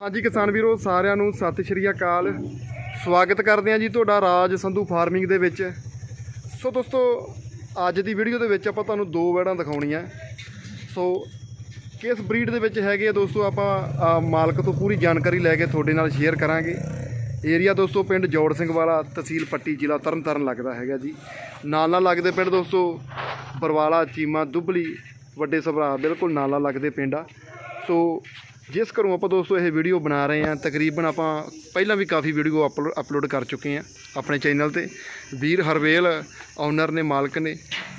ਹਾਂਜੀ ਕਿਸਾਨ ਵੀਰੋ, ਸਾਰਿਆਂ ਨੂੰ ਸਤਿ ਸ਼੍ਰੀ ਅਕਾਲ। ਸਵਾਗਤ ਕਰਦੇ ਹਾਂ ਜੀ ਤੁਹਾਡਾ ਰਾਜ ਸੰਧੂ ਫਾਰਮਿੰਗ ਦੇ ਵਿੱਚ। ਸੋ ਦੋਸਤੋ, ਅੱਜ ਦੀ ਵੀਡੀਓ ਦੇ ਵਿੱਚ ਆਪਾਂ ਤੁਹਾਨੂੰ ਦੋ ਵੈੜਾਂ ਦਿਖਾਉਣੀਆਂ। ਸੋ ਕਿਸ ਬਰੀਡ ਦੇ ਵਿੱਚ ਹੈਗੇ ਆ ਦੋਸਤੋ, ਆਪਾਂ ਮਾਲਕ ਤੋਂ ਪੂਰੀ ਜਾਣਕਾਰੀ ਲੈ ਕੇ ਤੁਹਾਡੇ ਨਾਲ ਸ਼ੇਅਰ ਕਰਾਂਗੇ। ਏਰੀਆ ਦੋਸਤੋ, ਪਿੰਡ ਜੋੜ ਸਿੰਘ ਵਾਲਾ, ਤਹਿਸੀਲ ਪੱਟੀ, ਜ਼ਿਲ੍ਹਾ ਤਰਨਤਾਰਨ ਲੱਗਦਾ ਹੈਗਾ ਜੀ। ਨਾਲ ਨਾਲ ਲੱਗਦੇ ਪਿੰਡ ਦੋਸਤੋ, ਬਰਵਾਲਾ, ਚੀਮਾ, ਦੁੱਬਲੀ, ਵੱਡੇ ਸਭਰਾ, ਬਿਲਕੁਲ ਨਾਲਾ ਲੱਗਦੇ ਪਿੰਡ ਆ। ਸੋ ਜਿਸ ਘਰੋਂ ਆਪਾਂ ਦੋਸਤੋ ਇਹ ਵੀਡੀਓ ਬਣਾ ਰਹੇ ਹਾਂ, ਤਕਰੀਬਨ ਆਪਾਂ ਪਹਿਲਾਂ ਵੀ ਕਾਫੀ ਵੀਡੀਓ ਅਪਲੋਡ ਕਰ ਚੁੱਕੇ ਹਾਂ ਆਪਣੇ ਚੈਨਲ ਤੇ। ਵੀਰ ਹਰਵੇਲ ਓਨਰ ਨੇ ਮਾਲਕ ਨੇ।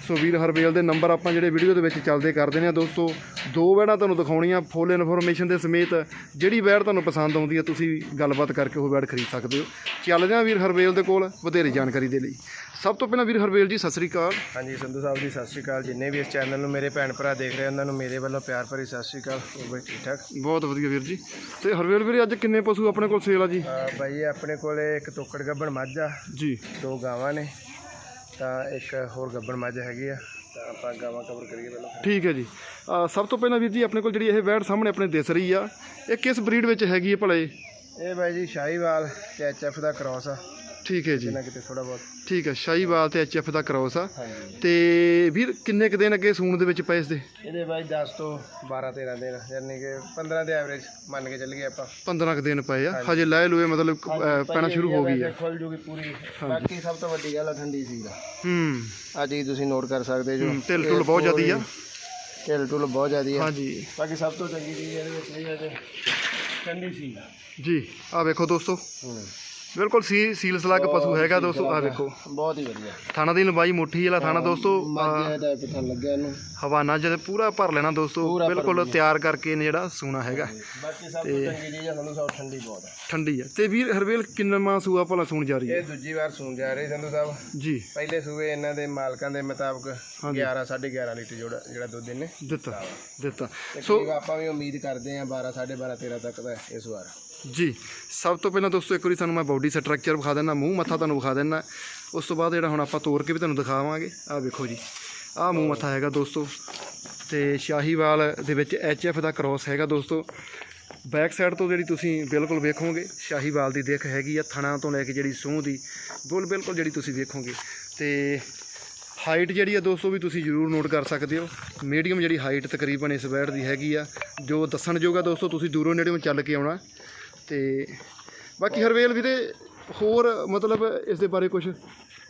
ਸੋ ਵੀਰ ਹਰਵੇਲ ਦੇ ਨੰਬਰ ਆਪਾਂ ਜਿਹੜੇ ਵੀਡੀਓ ਦੇ ਵਿੱਚ ਚੱਲਦੇ ਕਰਦੇ ਨੇ ਦੋਸਤੋ ਦੋ ਵੈੜਾਂ ਤੁਹਾਨੂੰ ਦਿਖਾਉਣੀਆਂ ਫੁੱਲ ਇਨਫੋਰਮੇਸ਼ਨ ਦੇ ਸਮੇਤ ਜਿਹੜੀ ਵੈੜ ਤੁਹਾਨੂੰ ਪਸੰਦ ਆਉਂਦੀ ਹੈ ਤੁਸੀਂ ਗੱਲਬਾਤ ਕਰਕੇ ਉਹ ਵੈੜ ਖਰੀਦ ਸਕਦੇ ਹੋ। ਚੱਲਦੇ ਹਾਂ ਵੀਰ ਹਰਵੇਲ ਦੇ ਕੋਲ ਵਧੇਰੇ ਜਾਣਕਾਰੀ ਦੇ ਲਈ। ਸਭ ਤੋਂ ਪਹਿਲਾਂ ਵੀਰ ਹਰਵੇਲ ਜੀ ਸਤਿ ਸ੍ਰੀ ਅਕਾਲ। ਹਾਂਜੀ ਸੰਧੂ ਸਾਹਿਬ ਜੀ ਸਤਿ ਸ਼੍ਰੀ ਅਕਾਲ। ਜਿੰਨੇ ਵੀ ਇਸ ਚੈਨਲ ਨੂੰ ਮੇਰੇ ਭੈਣ ਭਰਾ ਦੇਖ ਰਹੇ ਉਹਨਾਂ ਨੂੰ ਮੇਰੇ ਵੱਲੋਂ ਪਿਆਰ ਭਰੀ ਸਤਿ ਸ਼੍ਰੀ ਅਕਾਲ। ਹੋਰ ਬਈ ਠੀਕ ਠਾਕ? ਬਹੁਤ ਵਧੀਆ ਵੀਰ ਜੀ। ਤੇ ਹਰਵੇਲ ਵੀਰੇ ਅੱਜ ਕਿੰਨੇ ਪਸ਼ੂ ਆਪਣੇ ਕੋਲ ਸੇਲ ਆ ਜੀ? ਬਾਈ ਆਪਣੇ ਕੋਲੇ ਇੱਕ ਤੋਕੜ ਗੱਬਣ ਮੱਝ ਆ। ਜੀ। ਦੋ ਗਾਵਾਂ ਨੇ। ਤਾਂ ਇੱਕ ਹੋਰ ਗੱਬਣ ਮੱਝ ਹੈਗੀ ਆ ਤਾਂ ਆਪਾਂ ਗਾਵਾਂ ਕਵਰ ਕਰੀਏ ਪਹਿਲਾਂ। ਠੀਕ ਹੈ ਜੀ। ਅ, ਸਭ ਤੋਂ ਪਹਿਲਾਂ ਵੀਰ ਜੀ ਆਪਣੇ ਕੋਲ ਜਿਹੜੀ ਇਹ ਵੈੜ ਸਾਹਮਣੇ ਆਪਣੇ ਦਿਸ ਰਹੀ ਆ ਇਹ ਕਿਸ ਬਰੀਡ ਵਿੱਚ ਹੈਗੀ ਹੈ ਭਲੇ ਇਹ? ਬਾਈ ਜੀ ਸ਼ਾਹੀਵਾਲ ਤੇ ਐਚਐਫ ਦਾ ਕ੍ਰਾਸ ਆ। ਠੀਕ ਹੈ ਜੀ। ਜਿੰਨਾ ਕਿਤੇ ਥੋੜਾ ਬਹੁਤ। ਠੀਕ ਹੈ ਸ਼ਾਹੀਵਾਲ ਤੇ ਐਚਐਫ ਦਾ ਕ੍ਰੋਸ ਆ। ਹਾਂਜੀ ਤੇ ਵੀਰ ਕਿੰਨੇ ਕੁ ਦਿਨ ਅੱਗੇ ਸੂਣ ਦੇ ਵਿੱਚ ਪਏ ਇਸ ਦੇ? ਇਹਦੇ ਬਾਈ 10 ਤੋਂ 12 13 ਦਿਨ ਯਾਨੀ ਕਿ 15 ਦੇ ਐਵਰੇਜ ਮੰਨ ਕੇ ਚੱਲੀਏ ਆਪਾਂ। 15 ਕੁ ਦਿਨ ਪਏ ਆ। ਹਜੇ। ਲੈ ਲੂਏ ਮਤਲਬ ਪੈਣਾ ਸ਼ੁਰੂ ਹੋ ਗਈ ਆ। ਖੁੱਲ ਜੂਗੀ ਪੂਰੀ। ਬਾਕੀ ਸਭ ਤੋਂ ਵੱਡੀ ਗੱਲ ਆ ਠੰਡੀ ਸੀ ਦਾ ਹੂੰ। ਅੱਜ ਹੀ ਤੁਸੀਂ ਨੋਟ ਕਰ ਸਕਦੇ ਜੋ। ਹੂੰ, ਢਿੱਲ ਢੁੱਲ ਬਹੁਤ ਜ਼ਿਆਦੀ ਆ। ਢਿੱਲ ਢੁੱਲ ਬਹੁਤ ਜ਼ਿਆਦੀ ਆ। ਹਾਂਜੀ। ਬਾਕੀ ਸਭ ਤੋਂ ਚੰਗੀ ਚੀਜ਼ ਇਹਦੇ ਵਿੱਚ ਇਹ ਹੈ ਕਿ ਠੰਡੀ ਸੀ ਜੀ ਆ ਵੇਖੋ ਦੋਸਤੋ। ਬਿਲਕੁਲ ਸੀ ਸੀਲ ਸਲੱਗ ਪਸ਼ੂ ਹੈਗਾ ਦੋਸਤੋ ਆ ਵੇਖੋ। ਬਹੁਤ ਹੀ ਵਧੀਆ। ਥਾਣਾ ਦੀ ਲੰਬਾਈ ਮੁੱਠੀ ਵਾਲਾ ਥਾਣਾ ਦੋਸਤੋ ਮਾਝੇ ਦਾ ਪਤਾ ਲੱਗਿਆ ਇਹਨੂੰ। ਹਵਾਨਾ ਜਦ ਪੂਰਾ ਭਰ ਲੈਣਾ ਦੋਸਤੋ। ਬਿਲਕੁਲ ਤਿਆਰ ਕਰਕੇ ਨੇ ਜਿਹੜਾ ਸੂਣਾ ਹੈਗਾ। ਬਾਕੀ ਸਭ ਤੋਂ ਚੰਗੀ ਚੀਜ਼ ਹੈ ਸਾਨੂੰ ਸਭ ਠੰਡੀ ਬਹੁਤ ਹੈ। ਠੰਡੀ ਆ ਤੇ ਵੀਰ ਹਰਵੇਲ ਕਿੰਨਾ ਸੂਆ ਭਲਾ ਸੂਣ ਜਾ ਰਹੀ ਹੈ? ਇਹ ਦੂਜੀ ਵਾਰ ਸੂਣ ਜਾ ਰਹੇ ਸੰਧੂ ਸਾਹਿਬ। ਜੀ। ਪਹਿਲੇ ਸੂਏ ਇਹਨਾਂ ਦੇ ਮਾਲਕਾਂ ਦੇ ਮੁਤਾਬਕ 11 11.5 ਲੀਟਰ ਜਿਹੜਾ ਜਿਹੜਾ ਦੁੱਧ ਇਹਨੇ ਦਿੱਤਾ ਦਿੱਤਾ। ਸੋ ਆਪਾਂ ਵੀ ਉਮੀਦ ਕਰਦੇ ਹਾਂ 12 12.5 13 ਤੱਕ ਦਾ ਇਸ ਵਾਰ ਜੀ, ਸਭ ਤੋਂ ਪਹਿਲਾਂ ਦੋਸਤੋ ਇੱਕ ਵਾਰੀ ਤੁਹਾਨੂੰ ਮੈਂ ਬਾਡੀ ਸਟਰਕਚਰ ਵਿਖਾ ਦਿੰਦਾ, ਮੂੰਹ ਮੱਥਾ ਤੁਹਾਨੂੰ ਵਿਖਾ ਦਿੰਦਾ। ਉਸ ਤੋਂ ਬਾਅਦ ਜਿਹੜਾ ਹੁਣ ਆਪਾਂ ਤੋੜ ਕੇ ਵੀ ਤੁਹਾਨੂੰ ਦਿਖਾਵਾਂਗੇ ਆਹ ਵੇਖੋ ਜੀ ਆਹ ਮੂੰਹ ਮੱਥਾ ਹੈਗਾ ਦੋਸਤੋ। ਤੇ ਸ਼ਾਹੀਵਾਲ ਦੇ ਵਿੱਚ ਐਫ ਦਾ ਕ੍ਰਾਸ ਹੈਗਾ ਦੋਸਤੋ। ਬੈਕ ਸਾਈਡ ਤੋਂ ਜਿਹੜੀ ਤੁਸੀਂ ਬਿਲਕੁਲ ਵੇਖੋਗੇ, ਸ਼ਾਹੀਵਾਲ ਦੀ ਦਿੱਖ ਹੈਗੀ ਆ, ਥਣਾ ਤੋਂ ਲੈ ਕੇ ਜਿਹੜੀ ਸੂਹ ਦੀ, ਬੁੱਲ, ਬਿਲਕੁਲ ਜਿਹੜੀ ਤੁਸੀਂ ਵੇਖੋਗੇ। ਤੇ ਹਾਈਟ ਜਿਹੜੀ ਆ ਦੋਸਤੋ ਵੀ ਤੁਸੀਂ ਜ਼ਰੂਰ ਨੋਟ ਕਰ ਸਕਦੇ ਹੋ। ਮੀਡੀਅਮ ਜਿਹੜੀ ਹਾਈਟ ਤਕਰੀਬਨ ਇਸ ਬੈਟ ਦੀ ਹੈਗੀ ਆ, ਜੋ ਦੱਸਣ ਜੋਗਾ ਦੋਸਤੋ, ਤੁਸੀਂ ਦੂਰੋਂ ਨੇੜੇੋਂ ਚੱਲ ਕੇ ਆਉਣਾ। ਤੇ ਬਾਕੀ ਹਰਵੇਲ ਵੀਰੇ ਹੋਰ ਮਤਲਬ ਇਸ ਦੇ ਬਾਰੇ ਕੁਝ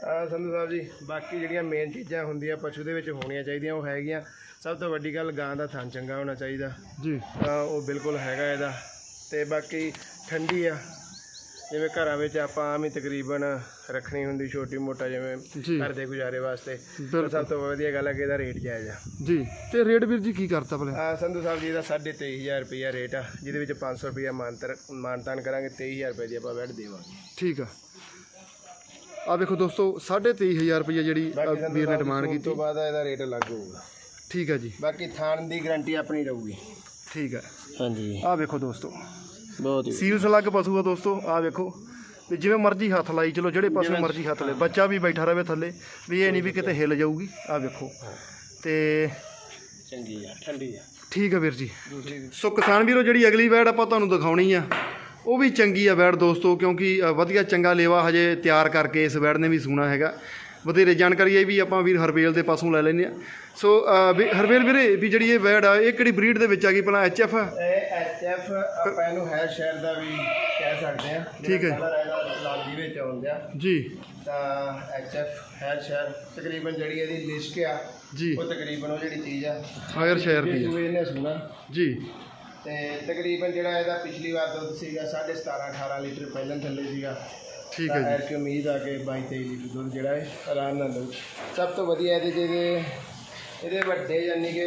ਆ ਸੰਧੂ ਸਾਹਿਬ ਜੀ ਬਾਕੀ ਜਿਹੜੀਆਂ ਮੇਨ ਚੀਜ਼ਾਂ ਹੁੰਦੀਆਂ ਪਸ਼ੂ ਦੇ ਵਿੱਚ ਹੋਣੀਆਂ ਚਾਹੀਦੀਆਂ ਉਹ ਹੈਗੀਆਂ। ਸਭ ਤੋਂ ਵੱਡੀ ਗੱਲ ਗਾਂ ਦਾ ਥਣ ਚੰਗਾ ਹੋਣਾ ਚਾਹੀਦਾ। ਜੀ। ਉਹ ਬਿਲਕੁਲ ਹੈਗਾ ਇਹਦਾ। ਤੇ ਬਾਕੀ ਠੰਡੀ ਆ। ਜਿਵੇਂ ਘਰਾਂ ਵਿੱਚ ਆਪਾਂ ਆਮ ਹੀ ਤਕਰੀਬਨ ਰੱਖਣੀ ਹੁੰਦੀ ਛੋਟੀ ਮੋਟਾ ਜਿਵੇਂ ਘਰ ਦੇ ਗੁਜ਼ਾਰੇ ਵਾਸਤੇ ਸਭ ਤੋਂ ਵਧੀਆ ਗੱਲ ਹੈ ਕਿ ਇਹਦਾ ਰੇਟ ਜਾਇਜ਼ ਆ। ਜੀ ਤੇ ਰੇਡ ਵੀਰ ਜੀ ਕੀ ਕਰਤਾ ਭਲੇ? ਆ ਸੰਧੂ ਸਾਹਿਬ ਜੀ ਦਾ 23500 ਰੁਪਇਆ ਰੇਟ ਆ ਜਿਹਦੇ ਵਿੱਚ 500 ਰੁਪਇਆ ਮਾਨਤਰ ਮਾਨਤਾਨ ਕਰਾਂਗੇ 23000 ਰੁਪਏ ਦੀ ਆਪਾਂ ਵੈਟ ਦੇਵਾਂਗੇ। ਠੀਕ ਆ। ਆ ਵੇਖੋ ਦੋਸਤੋ 23500 ਰੁਪਏ ਜਿਹੜੀ ਵੀਰ ਨੇ ਡਿਮਾਂਡ ਉਸ ਕੀਤੀ। ਤੋਂ ਬਾਅਦ ਇਹਦਾ ਰੇਟ ਅਲੱਗ ਹੋਊਗਾ। ਠੀਕ ਆ ਜੀ। ਬਾਕੀ ਥਾਣ ਦੀ ਗਾਰੰਟੀ ਆਪਣੀ ਰਹੂਗੀ। ਠੀਕ ਆ। ਹਾਂਜੀ। ਆ ਵੇਖੋ ਦੋਸਤੋ ਬਹੁਤ ਹੀ ਸੀਲ ਸਲੱਗ ਪਸ਼ੂ ਆ ਦੋਸਤੋ ਆ ਵੇਖੋ। ਵੀ ਜਿਵੇਂ ਮਰਜ਼ੀ ਹੱਥ ਲਾਈ ਚਲੋ ਜਿਹੜੇ ਪਾਸੇ ਮਰਜ਼ੀ ਹੱਥ ਲੈ। ਬੱਚਾ ਵੀ ਬੈਠਾ ਰਵੇ ਥੱਲੇ ਵੀ ਇਹ ਨਹੀਂ ਵੀ ਕਿਤੇ ਹਿੱਲ ਜਾਊਗੀ ਆ ਵੇਖੋ। ਤੇ ਚੰਗੀ ਆ ਠੰਡੀ ਆ। ਠੀਕ ਆ ਵੀਰ ਜੀ। ਸੋ ਕਿਸਾਨ ਵੀਰੋ ਜਿਹੜੀ ਅਗਲੀ ਵੈੜ ਆਪਾਂ ਤੁਹਾਨੂੰ ਦਿਖਾਉਣੀ ਆ ਉਹ ਵੀ ਚੰਗੀ ਆ ਵੈੜ ਦੋਸਤੋ ਕਿਉਂਕਿ ਅ, ਵਧੀਆ ਚੰਗਾ ਲੇਵਾ ਹਜੇ ਤਿਆਰ ਕਰਕੇ ਇਸ ਵੈੜ ਨੇ ਵੀ ਸੂਣਾ ਹੈਗਾ। ਵਧੇਰੇ ਜਾਣਕਾਰੀ ਇਹ ਵੀ ਆਪਾਂ ਵੀਰ ਹਰਬੇਲ ਦੇ ਪਾਸੋਂ ਲੈ ਲੈਂਦੇ ਆ ਸੋ ਹਰਬੇਲ ਵੀਰੇ ਵੀ ਜਿਹੜੀ ਇਹ ਵੈੜ ਆ ਇਹ ਕਿਹੜੀ ਬਰੀਡ ਦੇ ਵਿੱਚ ਆ ਗਈ? ਪਹਿਲਾਂ ਐਚ ਐਫ ਇਹ ਐਚਐਫ ਆਪਾਂ ਇਹਨੂੰ ਹੈ ਸ਼ਹਿਰ ਦਾ ਵੀ ਕਹਿ ਸਕਦੇ ਆ ਠੀਕ ਹੈ। ਲਾਲੀ ਵਿੱਚ ਆਉਂਦਾ ਜੀ। ਤਾਂ ਐਚਐਫ ਹੈ ਸ਼ਹਿਰ ਤਕਰੀਬਨ ਜਿਹੜੀ ਇਹਦੀ ਲਿਸਟ ਆ ਜੀ। ਉਹ ਤਕਰੀਬਨ ਉਹ ਜਿਹੜੀ ਚੀਜ਼ ਆ। ਹਾਇਰ ਸ਼ਹਿਰ ਦੀ ਇਹਨੇ ਸੁਣਾ। ਜੀ। ਤੇ ਤਕਰੀਬਨ ਜਿਹੜਾ ਇਹਦਾ ਪਿਛਲੀ ਵਾਰ ਦੁੱਧ ਸੀਗਾ 17.5 18 ਲੀਟਰ ਪਹਿਲਾਂ ਥੱਲੇ ਸੀਗਾ। ਠੀਕ ਹੈ ਜੀ। ਕਿ ਉਮੀਦ ਆ ਕਿ 22 23 ਲੀਟਰ ਦੁੱਧ ਜਿਹੜਾ ਹੈ ਆਰਾਮ ਨਾਲ ਦਊ। ਸਭ ਤੋਂ ਵਧੀਆ ਇਹਦੇ ਜਿਹਦੇ ਇਹਦੇ ਵੱਡੇ ਯਾਨੀ ਕਿ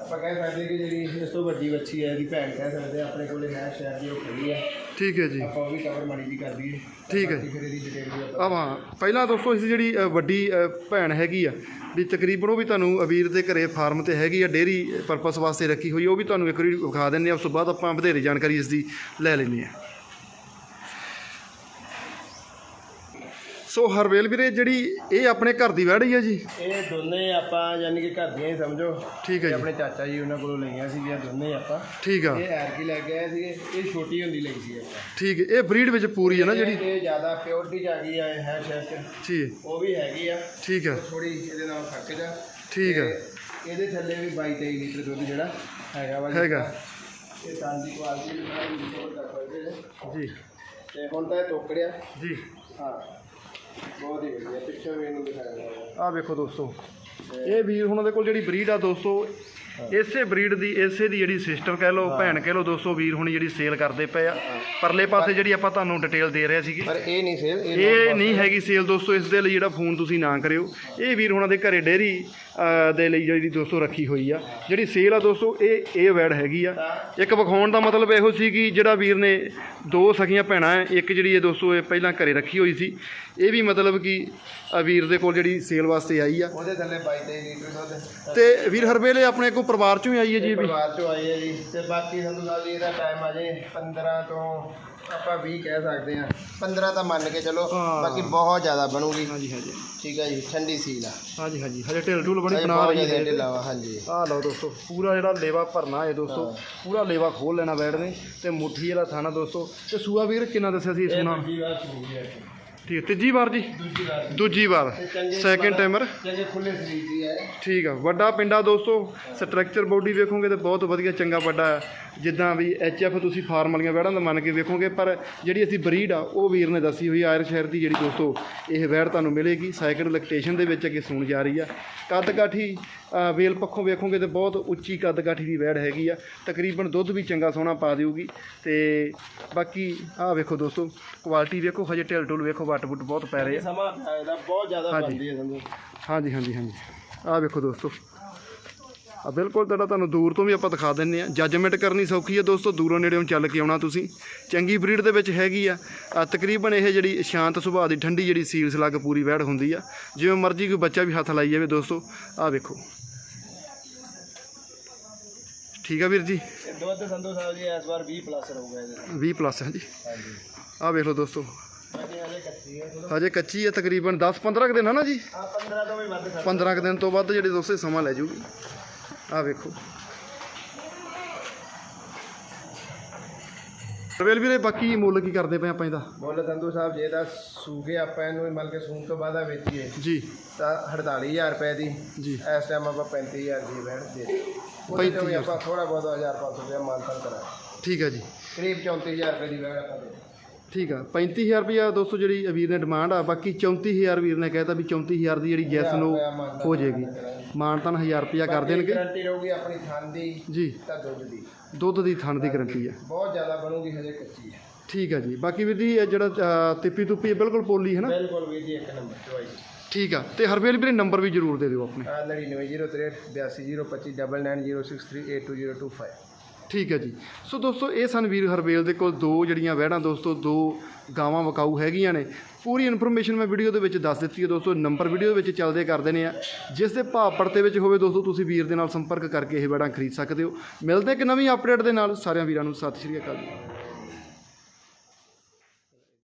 ਆਪਾਂ ਕਹਿ ਸਕਦੇ ਕਿ ਜਿਹੜੀ ਇਸ ਤੋਂ ਵੱਡੀ ਬੱਚੀ ਹੈ ਇਹਦੀ ਭੈਣ ਕਹਿ ਸਕਦੇ ਆਪਣੇ ਕੋਲੇ ਹੈ ਸ਼ਹਿਰ ਦੀ ਉਹ ਖੜੀ ਹੈ। ਠੀਕ ਹੈ ਜੀ। ਆਪਾਂ ਉਹ ਵੀ ਕਵਰ ਮਾੜੀ ਜੀ ਕਰ ਦਈਏ। ਠੀਕ ਹੈ ਫਿਰ ਇਹਦੀ ਡਿਟੇਲ ਵੀ ਆਪਾਂ ਆ ਹਾਂ ਪਹਿਲਾਂ ਦੋਸਤੋ ਇਸ ਜਿਹੜੀ ਵੱਡੀ ਭੈਣ ਹੈਗੀ ਆ ਵੀ ਤਕਰੀਬਨ ਉਹ ਵੀ ਤੁਹਾਨੂੰ ਅਬੀਰ ਦੇ ਘਰੇ ਫਾਰਮ ਤੇ ਹੈਗੀ ਆ ਡੇਰੀ ਪਰਪਸ ਵਾਸਤੇ ਰੱਖੀ ਹੋਈ ਉਹ ਵੀ ਤੁਹਾਨੂੰ ਇੱਕ ਵਾਰੀ ਵਿਖਾ ਦਿੰਨੇ ਆ ਉਸ ਤੋਂ ਬਾਅਦ ਆਪਾਂ ਵਧੇਰੇ ਜਾਣਕਾਰੀ ਇਸ ਦੀ ਲੈ ਲੈਂਦੇ ਆ। ਸੋ ਹਰਵੇਲ ਵੀਰੇ ਜਿਹੜੀ ਇਹ ਆਪਣੇ ਘਰ ਦੀ ਵੈੜ ਹੀ ਜੀ? ਇਹ ਦੋਨੇ ਆਪਾਂ ਯਾਨੀ ਕਿ ਘਰ ਦੀਆਂ ਹੀ ਸਮਝੋ। ਠੀਕ ਹੈ ਜੀ। ਆਪਣੇ ਚਾਚਾ ਜੀ ਉਹਨਾਂ ਕੋਲੋਂ ਲਈਆਂ ਸੀਗੀਆਂ ਦੋਨੇ ਆਪਾਂ। ਠੀਕ ਆ। ਇਹ ਐਰਕੀ ਲੈ ਕੇ ਆਏ ਸੀਗੇ ਇਹ ਛੋਟੀ ਹੁੰਦੀ ਲਈ ਸੀ ਆਪਾਂ। ਠੀਕ ਹੈ ਇਹ ਬਰੀਡ ਵਿੱਚ ਪੂਰੀ ਹੈ ਨਾ ਜਿਹੜੀ? ਇਹ- ਜ਼ਿਆਦਾ ਪਿਓਰਟੀ ਚ ਆ ਗਈ ਆ ਹੈ ਸ਼ਾਇਦ ਠੀਕ ਉਹ ਵੀ ਹੈਗੀ ਆ। ਠੀਕ ਹੈ ਥੋੜੀ ਇਹਦੇ ਨਾਲ ਫ਼ਰਕ ਜਾ। ਠੀਕ ਹੈ ਇਹਦੇ ਥੱਲੇ ਵੀ 22 23 ਲੀਟਰ ਦੁੱਧ ਜਿਹੜਾ ਹੈਗਾ ਵਾ ਹੈਗਾ। ਇਹ ਤਾਂ ਦੀ ਕੁਆਲਿਟੀ ਨਾਲ ਰਿਪੋਰਟ ਕਰ ਸਕਦੇ ਜੀ। ਤੇ ਹੁਣ ਤਾਂ ਇਹ ਟੋਕੜਿਆ ਜੀ। ਹਾਂ। ਬਹੁਤ ਹੀ ਵਧੀਆ, ਪਿੱਛੋਂ ਵੀ ਇਹਨੂੰ ਦਿਖਾਇਆ ਗਿਆ ਆਹ ਵੇਖੋ ਦੋਸਤੋ, ਇਹ ਵੀਰ ਹੁਣਾਂ ਦੇ ਕੋਲ ਜਿਹੜੀ ਬਰੀਡ ਆ ਦੋਸਤੋ ਇਸੇ ਬਰੀਡ ਦੀ ਇਸੇ ਦੀ ਜਿਹੜੀ ਸਿਸਟਰ ਕਹਿ ਲਓ ਭੈਣ ਕਹਿ ਲਓ ਦੋਸਤੋ ਵੀਰ ਹੁਣੀ ਜਿਹੜੀ ਸੇਲ ਕਰਦੇ ਪਏ ਆ। ਪਰਲੇ ਪਾਸੇ ਜਿਹੜੀ ਆਪਾਂ ਤੁਹਾਨੂੰ ਡਿਟੇਲ ਦੇ ਰਹੇ ਸੀਗੇ। ਪਰ ਇਹ ਨਹੀਂ ਸੇਲ ਇਹ ਨਹੀਂ ਹੈਗੀ ਸੇਲ ਦੋਸਤੋ ਇਸ ਦੇ ਲਈ ਜਿਹੜਾ ਫੋਨ ਤੁਸੀਂ ਨਾ ਕਰਿਓ। ਇਹ ਵੀਰ ਹੁਣਾਂ ਦੇ ਘਰੇ ਡੇਰੀ ਦੇ ਲਈ ਜਿਹੜੀ ਦੋਸਤੋ ਰੱਖੀ ਹੋਈ ਆ। ਜਿਹੜੀ ਸੇਲ ਆ ਦੋਸਤੋ ਇਹ ਇਹ ਵੈੜ ਹੈਗੀ ਆ। ਇੱਕ ਵਿਖਾਉਣ ਦਾ ਮਤਲਬ ਇਹੋ ਸੀ ਕਿ ਜਿਹੜਾ ਵੀਰ ਨੇ ਦੋ ਸਖੀਆਂ ਭੈਣਾਂ ਇੱਕ ਜਿਹੜੀ ਇਹ ਦੋਸਤੋ ਇਹ ਪਹਿਲਾਂ ਘਰੇ ਰੱਖੀ ਹੋਈ ਸੀ। ਇਹ ਵੀ ਮਤਲਬ ਕਿ ਵੀਰ ਦੇ ਕੋਲ ਜਿਹੜੀ ਸੇਲ ਵਾਸਤੇ ਆਈ ਆ। ਉਹਦੇ ਥੱਲੇ 22 23 ਲੀਟਰ ਦੁੱਧ। ਤੇ ਵੀਰ ਹਰਬੇਲੇ ਆਪਣੇ ਕੋਲ ਪਰਿਵਾਰ ਚੋਂ ਹੀ ਆਈ ਹੈ ਜੀ ਇਹ ਵੀ? ਪਰਿਵਾਰ ਚੋਂ ਆਈ ਹੈ ਜੀ ਤੇ ਬਾਕੀ ਸੰਧੂ ਸਾਹਿਬ ਜੀ ਇਹਦਾ ਟਾਈਮ ਆ ਜੇ 15 ਤੋਂ ਆਪਾਂ 20 ਕਹਿ ਸਕਦੇ ਆ 15 ਤਾਂ ਮੰਨ ਕੇ ਚਲੋ ਹਾਂ। ਬਾਕੀ ਬਹੁਤ ਜ਼ਿਆਦਾ ਬਣੂਗੀ। ਹਾਂਜੀ ਹਾਂਜੀ। ਠੀਕ ਹੈ ਜੀ ਠੰਡੀ ਸੀਲ ਆ। ਹਾਂਜੀ ਹਾਂਜੀ। ਹਜੇ ਢਿੱਲ ਢੁੱਲ ਬਣੀ ਬਣਾ ਬਹੁਤ ਰਹੀ ਹੈ ਢਿੱਲਾ ਵਾ, ਹਾਂਜੀ। ਆ ਲਓ ਦੋਸਤੋ ਪੂਰਾ ਜਿਹੜਾ ਲੇਵਾ ਭਰਨਾ ਹੈ ਦੋਸਤੋ ਪੂਰਾ ਲੇਵਾ ਖੋਲ ਲੈਣਾ ਬੈਠ ਨੇ ਤੇ ਮੁੱਠੀ ਵਾਲਾ ਥਾਣਾ ਦੋਸਤੋ। ਤੇ ਸੂਆ ਵੀਰ ਕਿੰਨਾ ਦੱਸਿਆ ਸੀ ਇਸ ਨਾਲ ਦੂਜੀ ਵਾਰ ਚੁਣੀ ਹੈ ਠੀਕ ਹੈ, ਤੀਜੀ ਵਾਰ ਜੀ? ਦੂਜੀ ਵਾਰ। ਦੂਜੀ ਵਾਰ ਸੈਕਿੰਡ ਟਾਈਮਰ ਚੰਗੇ ਖੁੱਲੇ ਸਰੀਰ ਦੀ ਹੈ ਠੀਕ ਆ ਵੱਡਾ ਪਿੰਡਾ ਦੋਸਤੋ ਸਟਰਕਚਰ ਬੋਡੀ ਵੇਖੋਗੇ ਤਾਂ ਬਹੁਤ ਵਧੀਆ ਚੰਗਾ ਵੱਡਾ ਹੈ। ਜਿੱਦਾਂ ਵੀ ਐਫ ਤੁਸੀਂ ਫਾਰਮ ਵਾਲੀਆਂ ਵੈੜਾਂ ਦਾ ਮੰਨ ਕੇ ਵੇਖੋਗੇ ਪਰ ਜਿਹੜੀ ਅਸੀਂ ਬਰੀਡ ਆ ਉਹ ਵੀਰ ਨੇ ਦੱਸੀ ਹੋਈ ਆਇਰ ਸ਼ਹਿਰ ਦੀ ਜਿਹੜੀ ਦੋਸਤੋ ਇਹ ਵੈੜ ਤੁਹਾਨੂੰ ਮਿਲੇਗੀ। ਸਾਈਕਲ ਲੈਕਟੇਸ਼ਨ ਦੇ ਵਿੱਚ ਅੱਗੇ ਸੁਣ ਜਾ ਰਹੀ ਆ। ਕੱਦ ਕਾਠੀ ਵੇਲ ਪੱਖੋਂ ਵੇਖੋਗੇ ਤੇ ਬਹੁਤ ਉੱਚੀ ਕੱਦ ਕਾਠੀ ਦੀ ਵੈੜ ਹੈਗੀ ਆ। ਤਕਰੀਬਨ ਦੁੱਧ ਵੀ ਚੰਗਾ ਸੋਹਣਾ ਪਾ ਦਿਊਗੀ। ਤੇ ਬਾਕੀ ਆਹ ਵੇਖੋ ਦੋਸਤੋ ਕੁਆਲਿਟੀ ਵੇਖੋ ਹਜੇ ਢਿੱਲ ਢੁੱਲ ਵੇਖੋ ਵੱਟ ਵੁੱਟ ਬਹੁਤ ਪੈ ਰਹੇ ਆ। ਸਮਾਂ ਬਹੁਤ ਜ਼ਿਆਦਾ। ਬਣਦੀ ਹੈ ਹਾਂਜੀ ਹਾਂਜੀ ਹਾਂਜੀ। ਆਹ ਵੇਖੋ ਦੋਸਤੋ ਆ ਬਿਲਕੁਲ ਤੁਹਾਡਾ ਤੁਹਾਨੂੰ ਦੂਰ ਤੋਂ ਵੀ ਆਪਾਂ ਦਿਖਾ ਦਿੰਨੇ ਆ ਜੱਜਮੈਂਟ ਕਰਨੀ ਸੌਖੀ ਹੈ ਦੋਸਤੋ ਦੂਰੋਂ ਨੇੜੇੋਂ ਚੱਲ ਕੇ ਆਉਣਾ ਤੁਸੀਂ। ਚੰਗੀ ਬਰੀਡ ਦੇ ਵਿੱਚ ਹੈਗੀ ਆ। ਆ ਤਕਰੀਬਨ ਇਹ ਜਿਹੜੀ ਸ਼ਾਂਤ ਸੁਭਾਅ ਦੀ ਠੰਡੀ ਜਿਹੜੀ ਸੀਲਸ ਲੱਗ ਪੂਰੀ ਵੈੜ ਹੁੰਦੀ ਆ। ਜਿਵੇਂ ਮਰਜ਼ੀ ਕੋਈ ਬੱਚਾ ਵੀ ਹੱਥ ਲਾਈ ਜਾਵੇ ਦੋਸਤੋ ਆਹ ਵੇਖੋ। ਠੀਕ ਆ ਵੀਰ ਜੀ? ਦੁੱਧ ਸੰਧੂ ਸਾਹਿਬ ਜੀ ਇਸ ਵਾਰ 20 ਪਲੱਸ ਰਹੂਗਾ ਇਹਦੇ 20 ਪਲੱਸ ਹੈ ਜੀ। ਹਾਂਜੀ। ਆਹ ਵੇਖ ਲਓ ਦੋਸਤੋ। ਹੈ ਹਜੇ ਕੱਚੀ ਹੈ ਤਕਰੀਬਨ। 10 15 ਕੁ ਦਿਨ ਹੈ ਨਾ ਜੀ? ਆ 15 ਤੋਂ ਵੀ ਵੱਧ ਖਰਚ। 15 ਕੁ ਦਿਨ ਤੋਂ ਵੱਧ ਜਿਹੜੇ ਦੋਸਤੋ ਸਮਾਂ ਲੈ ਜੂਗੀ। ਆਹ ਵੇਖੋ। ਰਵੇਲ ਵੀਰੇ ਬਾਕੀ ਮੁੱਲ ਕੀ ਕਰਦੇ ਪਏ ਆਪਾਂ ਇਹਦਾ? ਮੁੱਲ ਸੰਧੂ ਸਾਹਿਬ ਜੇ ਤਾਂ ਸੂਗੇ ਆਪਾਂ ਇਹਨੂੰ ਮੰਨ ਕੇ ਸੂਣ ਤੋਂ ਬਾਅਦ ਆ ਵੇਚੀਏ। ਜੀ। ਤਾਂ 48000 ਰੁਪਏ ਦੀ। ਜੀ। ਇਸ ਟਾਈਮ ਆਪਾਂ 35000 ਦੀ ਵੈਟ ਦੇ ਉਹਦੇ ਤੋਂ ਆਪਾਂ ਥੋੜਾ ਬਹੁਤ 1500 ਰੁਪਏ ਮਾਨਤਨ ਕਰਾਂਗੇ ਠੀਕ ਹੈ ਜੀ। ਕਰੀਬ 34000 ਰੁਪਏ ਦੀ ਵੈਟ ਆਪਾਂ ਦੇ ਠੀਕ ਆ। 35000 ਰੁਪਇਆ ਦੋਸਤੋ ਜਿਹੜੀ ਵੀਰ ਨੇ ਡਿਮਾਂਡ ਆ ਬਾਕੀ 34000 ਵੀਰ ਨੇ ਕਹਿਤਾ ਵੀ 34000 ਦੀ ਜਿਹੜੀ ਜੈਸ ਨੂੰ ਹੋ ਜਾਏਗੀ। ਮਾਨਤਨ 1000 ਰੁਪਇਆ ਕਰ ਦੇਣਗੇ। ਗਾਰੰਟੀ ਰਹੂਗੀ ਆਪਣੀ ਥਣ ਦੀ ਜੀ। ਤਾਂ ਦੁੱਧ ਦੀ। ਦੁੱਧ ਦੀ ਥਣ ਦੀ ਗਰੰਟੀ ਆ। ਬਹੁਤ ਜ਼ਿਆਦਾ ਬਣੂਗੀ ਹਜੇ ਕੱਚੀ ਹੈ ਠੀਕ ਆ ਜੀ। ਬਾਕੀ ਵੀਰ ਜੀ ਇਹ ਜਿਹੜਾ ਤਿੱਪੀ ਤੁੱਪੀ ਬਿਲਕੁਲ ਪੋਲੀ ਹੈ ਨਾ? ਬਿਲਕੁਲ ਵੀਰ ਜੀ ਇੱਕ ਨੰਬਰ ਚੋਈ ਠੀਕ ਆ। ਤੇ ਹਰਵੇਲ ਵੀਰੇ ਨੰਬਰ ਵੀ ਜ਼ਰੂਰ ਦੇ ਦਿਓ ਆਪਣੇ। ਆ 9903 82025 9906382025 ਠੀਕ ਹੈ ਜੀ। ਸੋ ਦੋਸਤੋ, ਇਹ ਸਨ ਵੀਰ ਹਰਬੇਲ ਦੇ ਕੋਲ ਦੋ ਜਿਹੜੀਆਂ ਵਹਿੜਾਂ ਦੋਸਤੋ, ਦੋ ਗਾਵਾਂ ਵਕਾਊ ਹੈਗੀਆਂ ਨੇ। ਪੂਰੀ ਇਨਫੋਰਮੇਸ਼ਨ ਮੈਂ ਵੀਡੀਓ ਦੇ ਵਿੱਚ ਦੱਸ ਦਿੱਤੀ ਹੈ ਦੋਸਤੋ ਨੰਬਰ ਵੀਡੀਓ ਦੇ ਵਿੱਚ ਚੱਲਦੇ ਕਰ ਦੇਣੇ ਆ। ਜਿਸ ਦੇ ਭਾਅ ਪੜਤੇ ਵਿੱਚ ਹੋਵੇ ਦੋਸਤੋ, ਤੁਸੀਂ ਵੀਰ ਦੇ ਨਾਲ ਸੰਪਰਕ ਕਰਕੇ ਇਹ ਵਹਿੜਾਂ ਖਰੀਦ ਸਕਦੇ ਹੋ। ਮਿਲਦੇ ਇੱਕ ਨਵੀਂ ਅਪਡੇਟ ਦੇ ਨਾਲ। ਸਾਰਿਆਂ ਵੀਰਾਂ ਨੂੰ ਸਤਿ ਸ਼੍ਰੀ ਅਕਾਲ ਜੀ।